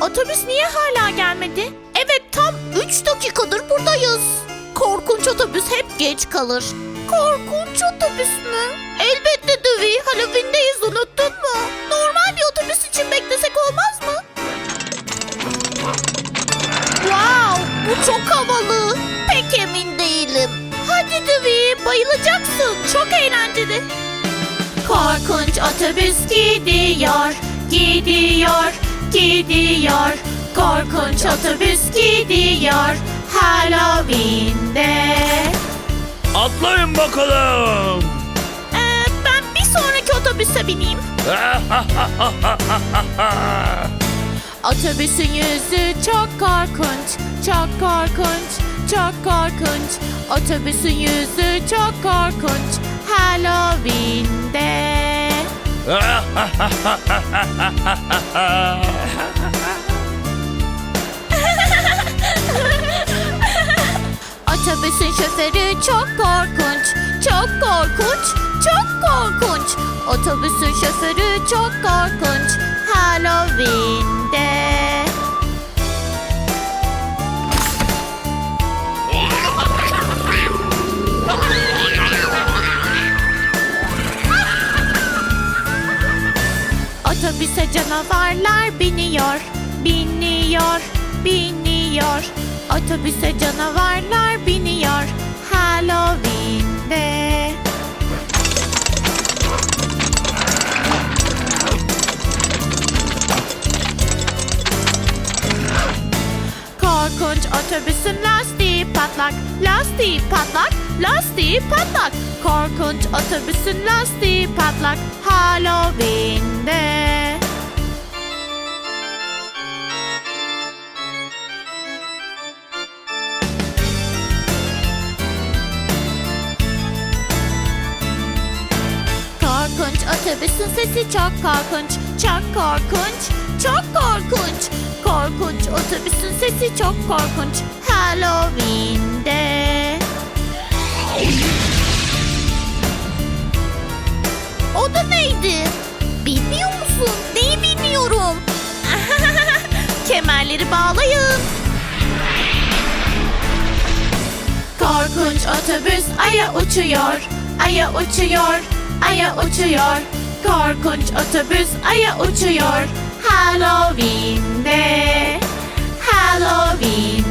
Otobüs niye hala gelmedi? Evet tam 3 dakikadır buradayız. Korkunç otobüs hep geç kalır. Korkunç otobüs mü? Elbette Dewey. Halloween'deyiz unuttun mu? Normal bir otobüs için beklesek olmaz mı? Wow, bu çok havalı. Pek emin değilim. Hadi Dewey, bayılacaksın. Çok eğlenceli. Korkunç otobüs gidiyor, gidiyor, gidiyor. Korkunç otobüs gidiyor Halloween'de. Atlayın bakalım. Ee, ben bir sonraki otobüse bineyim. Otobüsün yüzü çok korkunç, çok korkunç, çok korkunç. Otobüsün yüzü çok korkunç Halloween'de. Otobüsün şoförü çok korkunç, çok korkunç, çok korkunç. Otobüsün şoförü çok korkunç Halloween'de. Otobüse canavarlar biniyor, biniyor, biniyor. Otobüse canavarlar biniyor Halloween'de. Korkunç otobüsün lastiği patlak, lastiği patlak, lastiği patlak. Korkunç otobüsün lastiği patlak Halloween'de. Otobüsün sesi çok korkunç, çok korkunç, çok korkunç. Korkunç otobüsün sesi çok korkunç Halloween'de. O da neydi? Bilmiyor musun? Neyi bilmiyorum? Kemerleri bağlayın. Korkunç otobüs aya uçuyor, aya uçuyor, aya uçuyor. Korkunç otobüs aya uçuyor. Halloween'de, Halloween